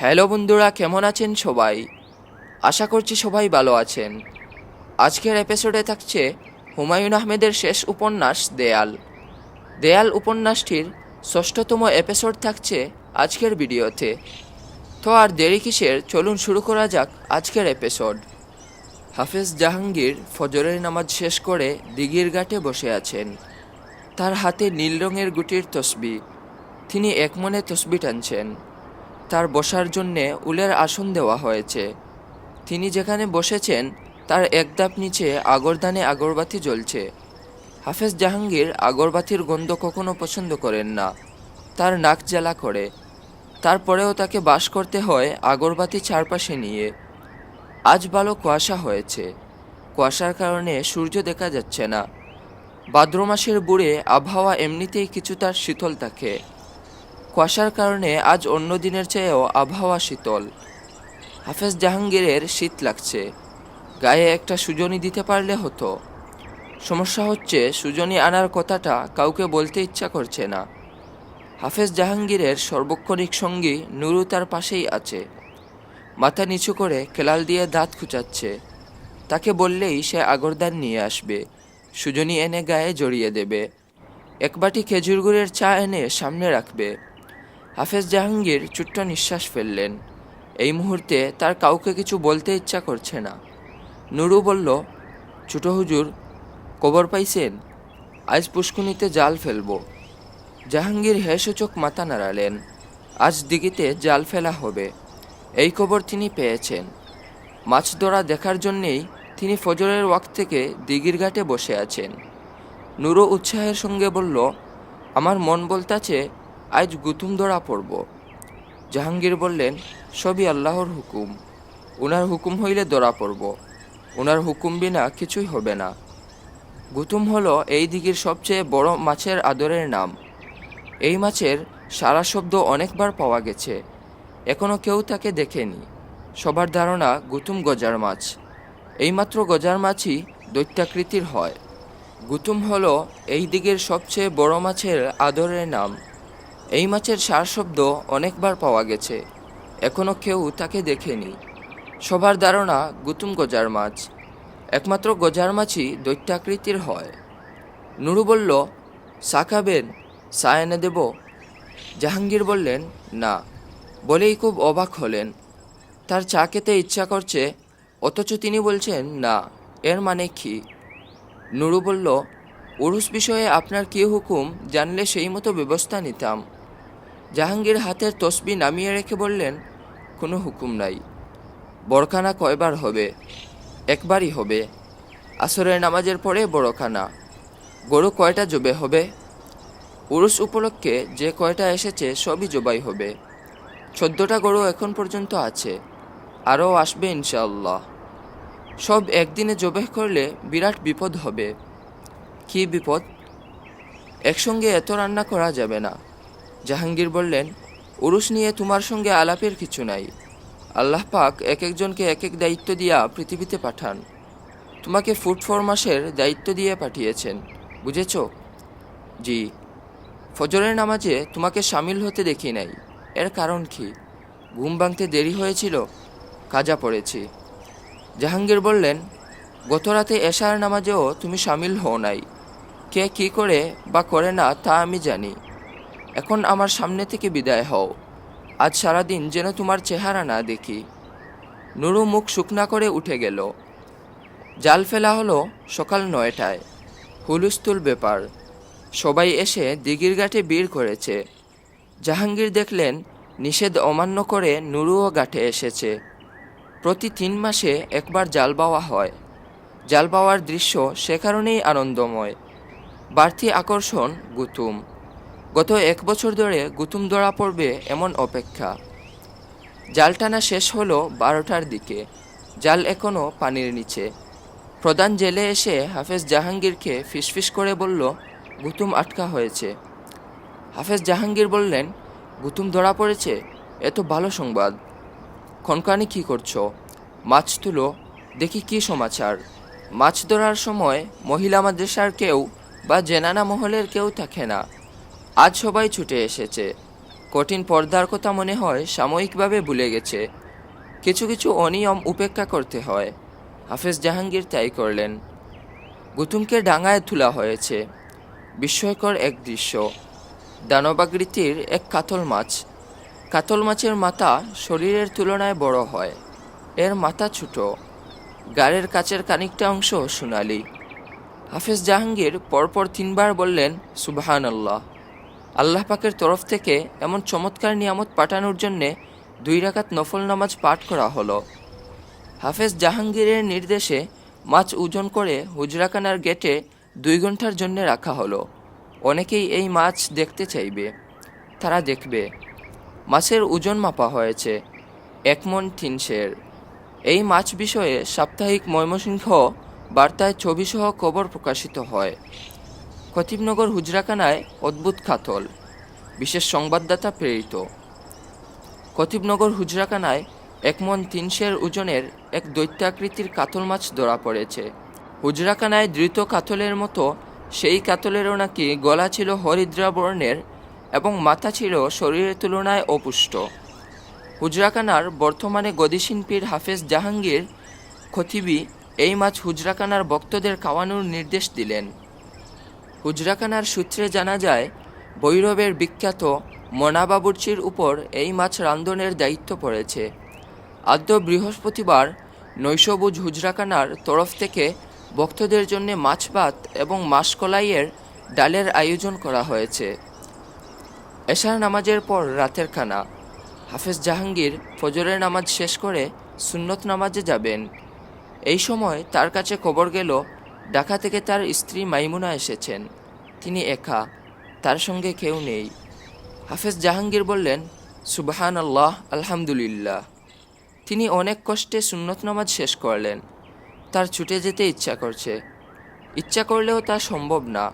Hello বন্ধুরা, কেমন আছেন সবাই? আশা করছি সবাই ভালো আছেন। আজকের এপিসোডে থাকছে হুমায়ুন আহমেদের শেষ উপন্যাস, দেয়াল। দেয়াল উপন্যাসটির ষষ্ঠতম এপিসোড থাকছে আজকের ভিডিওতে। তো আর দেরি কিসের, চলুন শুরু করা যাক আজকের এপিসোড হাফেজ জাহাঙ্গীর ফজরের নামাজ শেষ করে দিঘির ঘাটে বসে আছেন। তার হাতে নীল রঙের গুটির তসবি। তিনি একমনে তসবি টানছেন। তার বসার জন্যে উলের আসন দেওয়া হয়েছে। তিনি যেখানে বসেছেন, তার এক ধাপ নিচে আগরদানে আগরবাতি জ্বলছে। হাফেজ জাহাঙ্গীর আগরবাতির গন্ধ কখনো পছন্দ করেন না। তার নাক জ্বালা করে। তারপরেও তাকে বাস করতে হয় আগরবাতি চারপাশে নিয়ে। আজ ভালো কুয়াশা হয়েছে। কুয়াশার কারণে সূর্য দেখা যাচ্ছে না। ভাদ্র মাসের বুড়ে আবহাওয়া এমনিতেই কিছুটা শীতল থাকে। কুয়াশার কারণে আজ অন্য দিনের চেয়েও আবহাওয়া শীতল। হাফেজ জাহাঙ্গীরের শীত লাগছে। গায়ে একটা সুজনি দিতে পারলে হতো। সমস্যা হচ্ছে সুজনি আনার কথাটা কাউকে বলতে ইচ্ছা করছে না। হাফেজ জাহাঙ্গীরের সর্বক্ষণিক সঙ্গী নুরু তার পাশেই আছে। মাথা নিচু করে কেলাল দিয়ে দাঁত খুঁচাচ্ছে। তাকে বললেই সে আগরদান নিয়ে আসবে। সুজনি এনে গায়ে জড়িয়ে দেবে। এক বাটি খেজুর গুড়ের চা এনে সামনে রাখবে। হাফেজ জাহাঙ্গীর ছোট্ট নিঃশ্বাস ফেললেন। এই মুহূর্তে তার কাউকে কিছু বলতে ইচ্ছা করছে না। নুরু বলল, ছোট হুজুর, কবর পাইছেন? আজ পুষ্কুনিতে জাল ফেলব। জাহাঙ্গীর হেসূচক মাথা নাড়ালেন। আজ দিঘিতে জাল ফেলা হবে। এই খবর তিনি পেয়েছেন। মাছ ধরা দেখার জন্যেই তিনি ফজরের ওয়াক থেকে দিঘির ঘাটে বসে আছেন। নুরু উৎসাহের সঙ্গে বলল, আমার মন বলতাছে আজ গুতুম ধরা পড়ব। জাহাঙ্গীর বললেন, সবই আল্লাহর হুকুম। ওনার হুকুম হইলে ধরা পড়ব। ওনার হুকুম বিনা কিছুই হবে না। গুতুম হলো এই দিঘির সবচেয়ে বড় মাছের আদরের নাম। এই মাছের সারা শব্দ অনেকবার পাওয়া গেছে। এখনও কেউ তাকে দেখেনি। সবার ধারণা গুতুম গজার মাছ। এইমাত্র গজার মাছই দৈত্যাকৃতির হয়। গুতুম হলো এই দিকের সবচেয়ে বড় মাছের আদরের নাম। এই মাছের সার শব্দ অনেকবার পাওয়া গেছে। এখনও কেউ তাকে দেখেনি। সবার ধারণা গুতুম গজার মাছ। একমাত্র গজার মাছই দৈত্যাকৃতির হয়। নুরু বলল চা খাবেন এনে দেব? জাহাঙ্গীর বললেন, না। বলেই খুব অবাক হলেন। তার চা খেতে ইচ্ছা করছে, অথচ তিনি বলছেন, না, এর মানে কি? নুরু বলল, উরুস বিষয়ে আপনার কী হুকুম, জানলে সেই মতো ব্যবস্থা নিতাম। জাহাঙ্গীর হাতের তসবি নামিয়ে রেখে বললেন, কোনো হুকুম নাই। বড়খানা কয়বার হবে? একবারই হবে। আসরের নামাজের পরে বড়খানা। গরু কয়টা জবে হবে? উরুস উপলক্ষে যে কয়টা এসেছে সবই জবাই হবে। চোদ্দোটা গরু এখন পর্যন্ত আছে। আরও আসবে ইনশাআল্লাহ। সব একদিনে জবেহ করলে বিরাট বিপদ হবে। কী বিপদ? একসঙ্গে এত রান্না করা যাবে না। জাহাঙ্গীর বললেন উরুস নিয়ে তোমার সঙ্গে আলাপের কিছু নাই। আল্লাহ পাক এক একজনকে এক এক দায়িত্ব দিয়া পৃথিবীতে পাঠান। তোমাকে ফুড ফরমাসের দায়িত্ব দিয়ে পাঠিয়েছেন, বুঝেছ? জি। ফজরের নামাজে তোমাকে সামিল হতে দেখি নাই। এর কারণ কি? ঘুম ভাঙতে দেরি হয়েছিল, কাজা পড়েছি। জাহাঙ্গীর বললেন গত রাতে এশার নামাজেও তুমি সামিল হও নাই। কে কি করে বা করে না তা আমি জানি। এখন আমার সামনে থেকে বিদায় হও। আজ সারাদিন যেন তোমার চেহারা না দেখি। নুরু মুখ শুকনা করে উঠে গেল। জাল ফেলা হলো সকাল নয়টায়। হুলুস্থুল ব্যাপার। সবাই এসে দিঘির ঘাটে বীর করেছে। জাহাঙ্গীর দেখলেন নিষেধ অমান্য করে নুরুও ঘাটে এসেছে। প্রতি তিন মাসে একবার জাল বাওয়া হয়। জাল বাওয়ার দৃশ্য সে কারণেই আনন্দময়। বাড়তি আকর্ষণ গুতুম। গত এক বছর ধরে গুতুম ধরা পড়বে এমন অপেক্ষা। জাল টানা শেষ হলো বারোটার দিকে। জাল এখনও পানির নিচে। প্রধান জেলে এসে হাফেজ জাহাঙ্গীরকে ফিসফিস করে বলল, গুতুম আটকা হয়েছে। হাফেজ জাহাঙ্গীর বললেন, গুতুম ধরা পড়েছে? এত ভালো সংবাদ। খনকানি কি করছ? মাছ তুলো, দেখি কি সমাচার। মাছ ধরার সময় মহিলা মাদ্রাসার কেউ বা জেনানা মহলের কেউ থাকে না। আজ সবাই ছুটে এসেছে। কঠিন পর্দার কথা মনে হয় সাময়িকভাবে ভুলে গেছে। কিছু কিছু অনিয়ম উপেক্ষা করতে হয়। হাফেজ জাহাঙ্গীর তাই করলেন। গুতুমকে ডাঙায় তোলা হয়েছে। বিস্ময়কর এক দৃশ্য। দানবাকৃতির এক কাতল মাছ। কাতল মাছের মাথা শরীরের তুলনায় বড় হয়। এর মাথা ছোট। গাড়ের কাছের খানিকটা অংশ সোনালি। হাফেজ জাহাঙ্গীর পরপর তিনবার বললেন সুবাহান আল্লাহ আল্লাহ পাকের তরফ থেকে এমন চমৎকার নিয়ামত পাঠানোর জন্যে দুই রাকাত নফল নামাজ পাঠ করা হলো। হাফেজ জাহাঙ্গীরের নির্দেশে মাছ ওজন করে হুজরাখানার গেটে দুই ঘণ্টার জন্য রাখা হলো। অনেকেই এই মাছ দেখতে চাইবে, তারা দেখবে। মাছের ওজন মাপা হয়েছে, এক মন তিন সের এই মাছ বিষয়ে সাপ্তাহিক ময়মনসিংহ বার্তায় ছবিসহ খবর প্রকাশিত হয়। খতিবনগর হুজরাখানায় অদ্ভুত কাতল, বিশেষ সংবাদদাতা প্রেরিত। কতিবনগর হুজরাখানায় এক মন তিনশের ওজনের এক দৈত্যাকৃতির কাতল মাছ ধরা পড়েছে। হুজরাখানায় দ্রুত কাতলের মতো সেই কাতলেরও নাকি গলা ছিল হরিদ্রা বর্ণের এবং মাথা ছিল শরীরের তুলনায় অপুষ্ট। হুজরাখানার বর্তমানে গদিসীন পীর হাফেজ জাহাঙ্গীর খতিবি এই মাছ হুজরাখানার ভক্তদের খাওয়ানোর নির্দেশ দিলেন। হুজরাখানার সূত্রে জানা যায়, ভৈরবের বিখ্যাত মনাবাবুর্চির উপর এই মাছ রান্ধনের দায়িত্ব পড়েছে। আদ্য বৃহস্পতিবার নৈশবুজ হুজরাখানার তরফ থেকে ভক্তদের জন্য মাছ ভাত এবং মাসকলাইয়ের ডালের আয়োজন করা হয়েছে। এশার নামাজের পর রাতের খানা। হাফেজ জাহাঙ্গীর ফজরের নামাজ শেষ করে সুন্নত নামাজে যাবেন। এই সময় তার কাছে খবর গেল ঢাকা থেকে তার স্ত্রী মাইমুনা এসেছেন। তিনি একা, তার সঙ্গে কেউ নেই। হাফেজ জাহাঙ্গীর বললেন সুবাহান আল্লাহ আলহামদুলিল্লাহ। তিনি অনেক কষ্টে সুন্নত নামাজ শেষ করলেন। তার ছুটে যেতে ইচ্ছা করছে। ইচ্ছা করলেও তা সম্ভব না।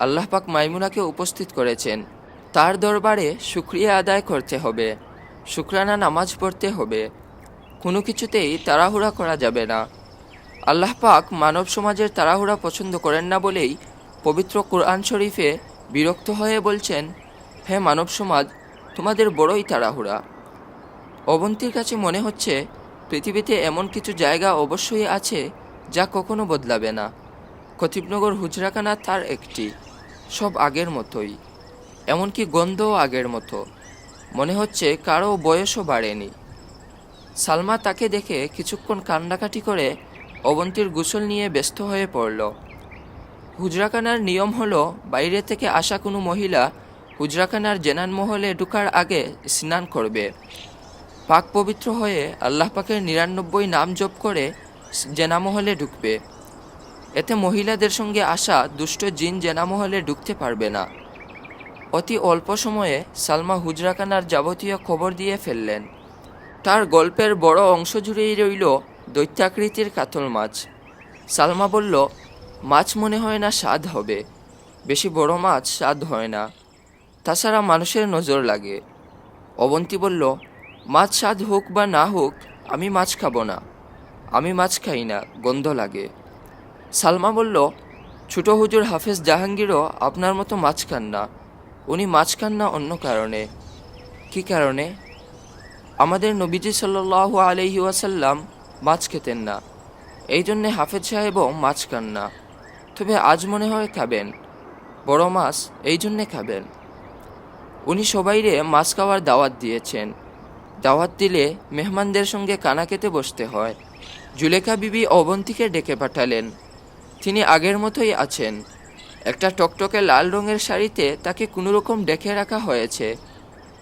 আল্লাহ পাক মাইমুনাকে উপস্থিত করেছেন। তার দরবারে শুক্রিয়া আদায় করতে হবে। শুক্রানা নামাজ পড়তে হবে। কোনো কিছুতেই তাড়াহুড়া করা যাবে না। আল্লাহ পাক মানব সমাজের তাড়াহুড়া পছন্দ করেন না বলেই পবিত্র কোরআন শরীফে বিরক্ত হয়ে বলছেন, হে মানব সমাজ, তোমাদের বড়ই তাড়াহুড়া। অবন্তীর কাছে মনে হচ্ছে পৃথিবীতে এমন কিছু জায়গা অবশ্যই আছে যা কখনো বদলাবে না। খতিবনগর হুজরাখানা তার একটি। সব আগের মতোই। এমনকি গন্ধও আগের মতো। মনে হচ্ছে কারও বয়সও বাড়েনি। সালমা তাকে দেখে কিছুক্ষণ কান্নাকাটি করে অবন্তীর গোসল নিয়ে ব্যস্ত হয়ে পড়ল। হুজরাখানার নিয়ম হলো, বাইরে থেকে আসা কোনো মহিলা হুজরাখানার জেনান মহলে ঢুকার আগে স্নান করবে। পাক পবিত্র হয়ে আল্লাহ পাকের নিরানব্বই নাম জপ করে জেনামহলে ঢুকবে। এতে মহিলাদের সঙ্গে আসা দুষ্ট জিন জেনামহলে ঢুকতে পারবে না। অতি অল্প সময়ে সালমা হুজরাখানার যাবতীয় খবর দিয়ে ফেললেন। তার গল্পের বড় অংশ জুড়েই রইল দৈত্যাকৃতির কাতল মাছ। সালমা বলল, মাছ মনে হয় না স্বাদ হবে। বেশি বড় মাছ স্বাদ হয় না। তাছাড়া মানুষের নজর লাগে। অবন্তী বলল, মাছ স্বাদ হোক বা না হোক, আমি মাছ খাব না। আমি মাছ খাই না, গন্ধ লাগে। সালমা বলল, ছোট হুজুর হাফেজ জাহাঙ্গীরও আপনার মতো মাছ খান না। উনি মাছ খান না অন্য কারণে। কি কারণে? আমাদের নবীজি সাল্লাহ আলহি ওয়াসাল্লাম মাছ খেতেন না। এই জন্যে হাফেজ সাহেবও মাছ খান না। তবে আজ মনে হয় খাবেন। বড় মাছ, এই জন্যে খাবেন। উনি সবাইরে মাছ খাওয়ার দাওয়াত দিয়েছেন। দাওয়াত দিলে মেহমানদের সঙ্গে কানা খেতে বসতে হয়। জুলেখা বিবি অবন্তীকে ডেকে পাঠালেন। তিনি আগের মতোই আছেন। একটা টকটকে লাল রঙের শাড়িতে তাকে কোনো রকম ডেকে রাখা হয়েছে।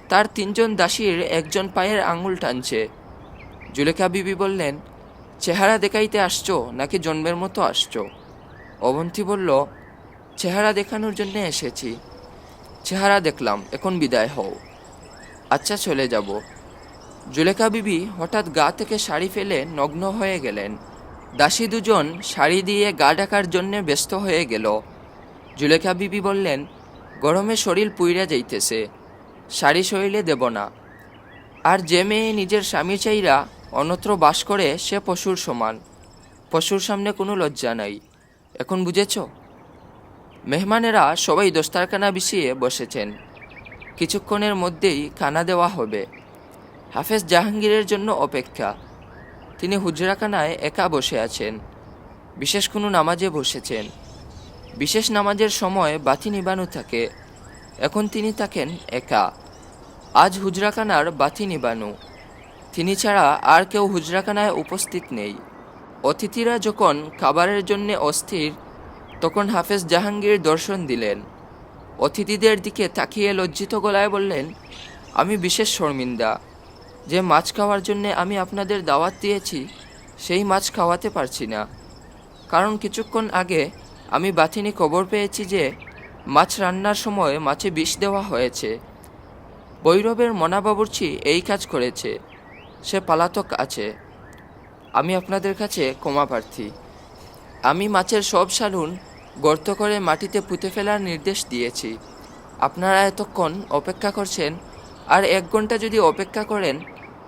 তার তিনজন দাসীর একজন পায়ের আঙুল টানছে। জুলেখা বিবি বললেন, চেহারা দেখাইতে আসছো নাকি জন্মের মতো আসছো? অবন্তী বলল, চেহারা দেখানোর জন্য এসেছি। চেহারা দেখলাম, এখন বিদায় হও। আচ্ছা চলে যাব। জুলেখা বিবি হঠাৎ গা থেকে শাড়ি ফেলে নগ্ন হয়ে গেলেন। দাসী দুজন শাড়ি দিয়ে গা ডাকার জন্যে ব্যস্ত হয়ে গেল। জুলেখা বিবি বললেন, গরমে শরীর পুইরা যাইতেছে। শাড়ি শরীরে দেব না। আর যে মেয়ে নিজের স্বামী চাইরা অন্যত্র বাস করে সে পশুর সমান। পশুর সামনে কোনো লজ্জা নাই। এখন বুঝেছ? মেহমানেরা সবাই দোস্তারখানা বিছিয়ে বসেছেন। কিছুক্ষণের মধ্যেই খানা দেওয়া হবে। হাফেজ জাহাঙ্গীরের জন্য অপেক্ষা। তিনি হুজরাখানায় একা বসে আছেন। বিশেষ কোনো নামাজে বসেছেন। বিশেষ নামাজের সময় বাতি নিবানো থাকে। এখন তিনি থাকেন একা। আজ হুজরাখানার বাতি নিবানো। তিনি ছাড়া আর কেউ হুজরাখানায় উপস্থিত নেই। অতিথিরা যখন খাবারের জন্য অস্থির, তখন হাফেজ জাহাঙ্গীর দর্শন দিলেন। অতিথিদের দিকে তাকিয়ে লজ্জিত গলায় বললেন, আমি বিশেষ শর্মিন্দা, যে মাছ খাওয়ার জন্যে আমি আপনাদের দাওয়াত দিয়েছি, সেই মাছ খাওয়াতে পারছি না। কারণ কিছুক্ষণ আগে আমি বাথিনি খবর পেয়েছি যে, মাছ রান্নার সময় মাছে বিষ দেওয়া হয়েছে। বৈরবের মনাবাবুর্চি এই কাজ করেছে। সে পালাতক আছে। আমি আপনাদের কাছে ক্ষমা প্রার্থী। আমি মাছের সব সালুন গর্ত করে মাটিতে পুঁতে ফেলার নির্দেশ দিয়েছি। আপনারা এতক্ষণ অপেক্ষা করছেন, আর এক ঘণ্টা যদি অপেক্ষা করেন,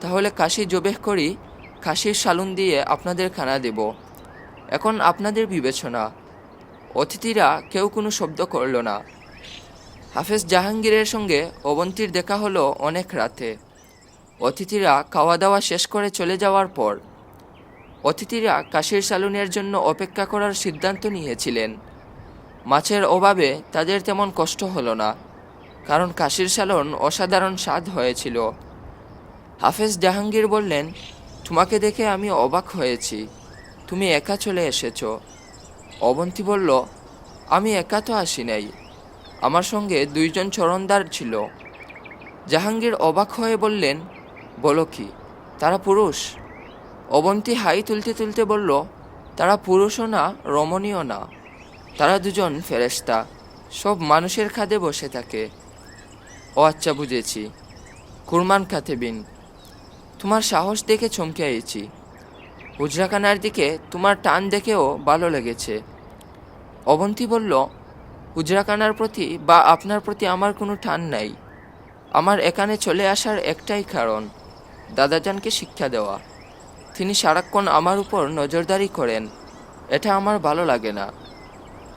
তাহলে কাশি জবেহ করি কাশির সালুন দিয়ে আপনাদের খানা দেব। এখন আপনাদের বিবেচনা। অতিথিরা কেউ কোনো শব্দ করল না। হাফেজ জাহাঙ্গীরের সঙ্গে অবন্তীর দেখা হলো অনেক রাতে। অতিথিরা খাওয়া দাওয়া শেষ করে চলে যাওয়ার পর, অতিথিরা কাশির সালুনের জন্য অপেক্ষা করার সিদ্ধান্ত নিয়েছিলেন। মাছের অভাবে তাদের তেমন কষ্ট হলো না, কারণ কাশির সালন অসাধারণ স্বাদ হয়েছিল। হাফেজ জাহাঙ্গীর বললেন, তোমাকে দেখে আমি অবাক হয়েছি। তুমি একা চলে এসেছ। অবন্তী বলল, আমি একা তো আসি নাই। আমার সঙ্গে দুইজন চরণদার ছিল। জাহাঙ্গীর অবাক হয়ে বললেন বলো কি, তারা পুরুষ? অবন্তী হাই তুলতে তুলতে বলল, তারা পুরুষও না রমণীয় না। তারা দুজন ফেরেশতা, সব মানুষের খাদে বসে থাকে। ও আচ্ছা বুঝেছি। কুরমান খাতে বিন। তোমার সাহস দেখে চমকে আইছি। হুজরাখানার দিকে তোমার টান দেখেও ভালো লেগেছে। অবন্তী বলল হুজরাখানার প্রতি বা আপনার প্রতি আমার কোনো টান নাই। আমার এখানে চলে আসার একটাই কারণ। দাদাজানকে শিক্ষা দেওয়া। তিনি সারাক্ষণ আমার উপর নজরদারি করেন। এটা আমার ভালো লাগে না।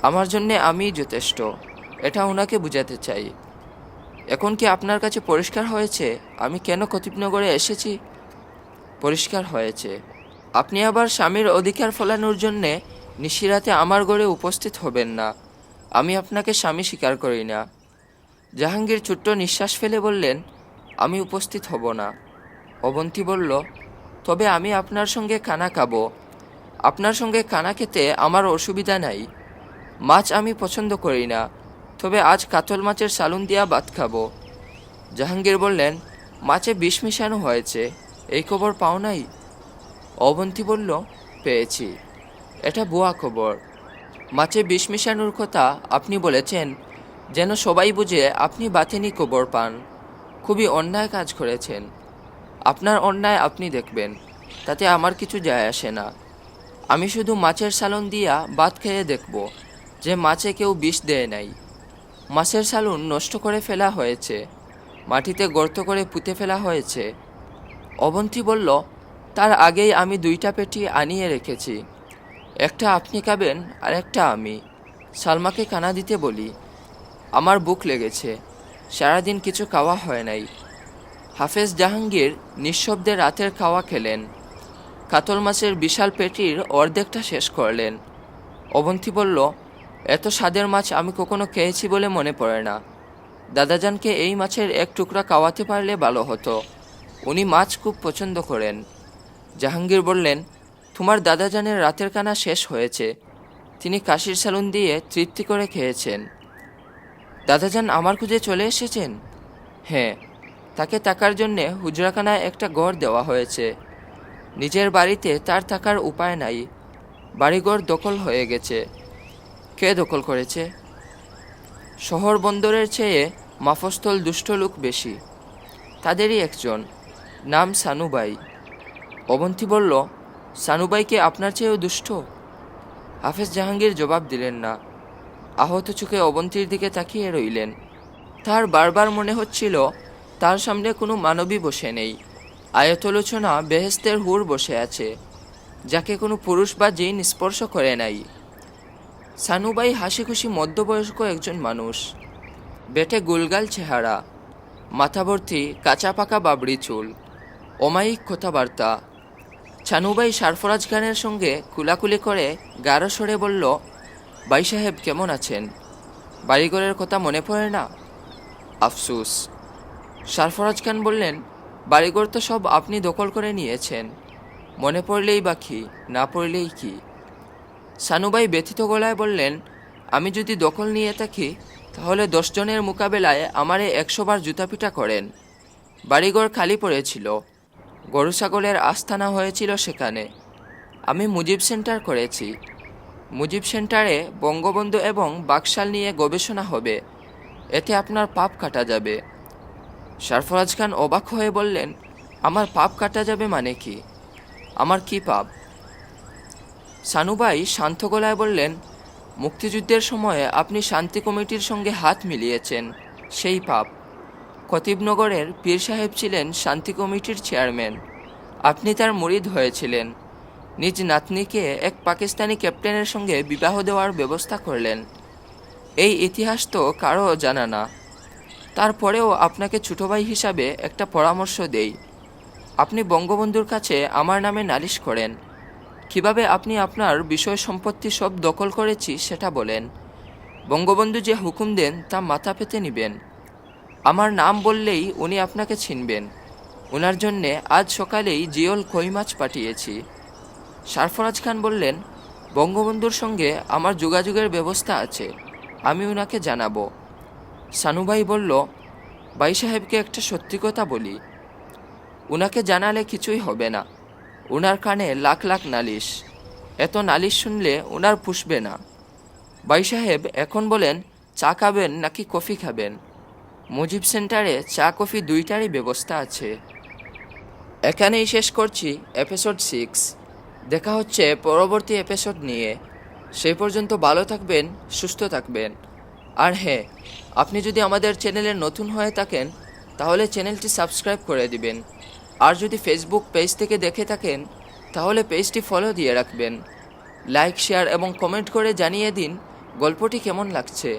আমার জন্যে আমি যথেষ্ট। এটা ওনাকে বুঝাতে চাই। এখন কি আপনার কাছে পরিষ্কার হয়েছে? আমি কেন কতিবনগরে এসেছি? পরিষ্কার হয়েছে। আপনি আবার স্বামীর অধিকার ফলানোর জন্যে নিশিরাতে আমার গড়ে উপস্থিত হবেন না। আমি আপনাকে স্বামী স্বীকার করি না। জাহাঙ্গীর ছোট্ট নিঃশ্বাস ফেলে বললেন, আমি উপস্থিত হব না। অবন্তী বলল, তবে আমি আপনার সঙ্গে খানা খাব। আপনার সঙ্গে খানা খেতে আমার অসুবিধা নাই। মাছ আমি পছন্দ করি না। তবে আজ কাতল মাছের সালুন দিয়া ভাত খাব। জাহাঙ্গীর বললেন, মাছে বিষ মিশানো হয়েছে। এই খবর পাও নাই? অবন্তী বলল, পেয়েছি। এটা বুয়া খবর। মাছে বিষ মিশানোর কথা আপনি বলেছেন, যেন সবাই বুঝে আপনি বাথেনি খবর পান। খুবই অন্যায় কাজ করেছেন। আপনার অন্যায় আপনি দেখবেন, তাতে আমার কিছু যায় আসে না। আমি শুধু মাছের সালন দিয়া ভাত খেয়ে দেখব, যে মাছে কেউ বিষ দেয় নাই। মাছের সালুন নষ্ট করে ফেলা হয়েছে, মাটিতে গর্ত করে পুঁতে ফেলা হয়েছে। অবন্তী বলল, তার আগেই আমি দুইটা পেটি আনিয়ে রেখেছি। একটা আপনি খাবেন, আর একটা আমি। সালমাকে কানা দিতে বলি, আমার বুক লেগেছে, সারাদিন কিছু খাওয়া হয় নাই। হাফেজ জাহাঙ্গীর নিঃশব্দে রাতের খাওয়া খেলেন। কাতল মাছের বিশাল পেটির অর্ধেকটা শেষ করলেন। অবন্তী বলল, এত স্বাদের মাছ আমি কখনো খেয়েছি বলে মনে পড়ে না। দাদাজানকে এই মাছের এক টুকরা খাওয়াতে পারলে ভালো হতো। উনি মাছ খুব পছন্দ করেন। জাহাঙ্গীর বললেন, তোমার দাদাজানের রাতের কানা শেষ হয়েছে। তিনি কাশির সালুন দিয়ে তৃপ্তি করে খেয়েছেন। দাদাজান আমার খুঁজে চলে এসেছেন? হ্যাঁ তাকে থাকার জন্যে হুজরাখানায় একটা ঘর দেওয়া হয়েছে। নিজের বাড়িতে তার থাকার উপায় নাই। বাড়িঘর দখল হয়ে গেছে। কে দখল করেছে? শহর বন্দরের চেয়ে মাফস্থল দুষ্ট লোক বেশি। তাদেরই একজন, নাম সানুবাই। অবন্তী বলল সানুবাইকে আপনার চেয়েও দুষ্ট? হাফেজ জাহাঙ্গীর জবাব দিলেন না। আহত চোখে অবন্তীর দিকে তাকিয়ে রইলেন। তার বারবার মনে হচ্ছিল তার সামনে কোনো মানবী বসে নেই। আয়তলোচনা বেহেস্তের হুর বসে আছে, যাকে কোনো পুরুষ বা জিন স্পর্শ করে নাই। সানুবাই হাসি খুশি মধ্যবয়স্ক একজন মানুষ। বেটে গুলগাল চেহারা মাথা ভর্তি কাঁচা পাকা বাবরি চুল, অমায়িক কথাবার্তা। ছানুবাই সারফরাজ খানের সঙ্গে কুলাকুলি করে গাঢ় সরে বলল বাই সাহেব, কেমন আছেন? বাড়িঘরের কথা মনে পড়ে না? আফসুস। সারফরাজ খান বললেন, বাড়িঘর তো সব আপনি দখল করে নিয়েছেন। মনে পড়লেই বা কি, না পড়লেই কি? সানুবাই ব্যথিত গলায় বললেন, আমি যদি দখল নিয়ে থাকি, তাহলে দশজনের মোকাবেলায় আমারে একশো বার জুতাপিটা করেন। বাড়িঘর খালি পড়েছিল। গরু ছাগলের আস্থানা হয়েছিল সেখানে। আমি মুজিব সেন্টার করেছি। মুজিব সেন্টারে বঙ্গবন্ধু এবং বাকশাল নিয়ে গবেষণা হবে। এতে আপনার পাপ কাটা যাবে। সারফরাজ খান অবাক হয়ে বললেন, আমার পাপ কাটা যাবে মানে কি? আমার কি পাপ? সানুবাই শান্ত গলায় বললেন, মুক্তিযুদ্ধের সময়ে আপনি শান্তি কমিটির সঙ্গে হাত মিলিয়েছেন, সেই পাপ। খতিবনগরের পীর সাহেব ছিলেন শান্তি কমিটির চেয়ারম্যান। আপনি তার মুরিদ হয়েছিলেন। নিজ নাতনিকে এক পাকিস্তানি ক্যাপ্টেনের সঙ্গে বিবাহ দেওয়ার ব্যবস্থা করলেন। এই ইতিহাস তো কারও জানা না। তারপরেও আপনাকে ছোটো ভাই হিসাবে একটা পরামর্শ দেই। আপনি বঙ্গবন্ধুর কাছে আমার নামে নালিশ করেন। কীভাবে আপনি আপনার বিষয় সম্পত্তি সব দখল করেছি সেটা বলেন। বঙ্গবন্ধু যে হুকুম দেন, তা মাথা পেতে নেবেন। আমার নাম বললেই উনি আপনাকে চিনবেন ওনার জন্যে আজ সকালেই জিওল কই মাছ পাঠিয়েছি। সারফরাজ খান বললেন, বঙ্গবন্ধুর সঙ্গে আমার যোগাযোগের ব্যবস্থা আছে। আমি ওনাকে জানাব। সানুভাই বলল ভাই সাহেবকে একটা সত্যি কথা বলি। উনাকে জানালে কিছুই হবে না। উনার কানে লাখ লাখ নালিশ। এত নালিশ শুনলে উনার পুষবে না। ভাই সাহেব এখন বলেন, চা খাবেন নাকি কফি খাবেন? মুজিব সেন্টারে চা, কফি দুইটারই ব্যবস্থা আছে। এখানেই শেষ করছি এপিসোড সিক্স। দেখা হচ্ছে পরবর্তী এপিসোড নিয়ে। সেই পর্যন্ত ভালো থাকবেন, সুস্থ থাকবেন। আর হ্যাঁ আপনি যদি আমাদের চ্যানেলে নতুন হয়ে থাকেন, তাহলে চ্যানেলটি সাবস্ক্রাইব করে দিবেন। আর যদি ফেসবুক পেজ থেকে দেখে থাকেন, তাহলে পেজটি ফলো দিয়ে রাখবেন। লাইক শেয়ার এবং কমেন্ট করে জানিয়ে দিন গল্পটি কেমন লাগছে।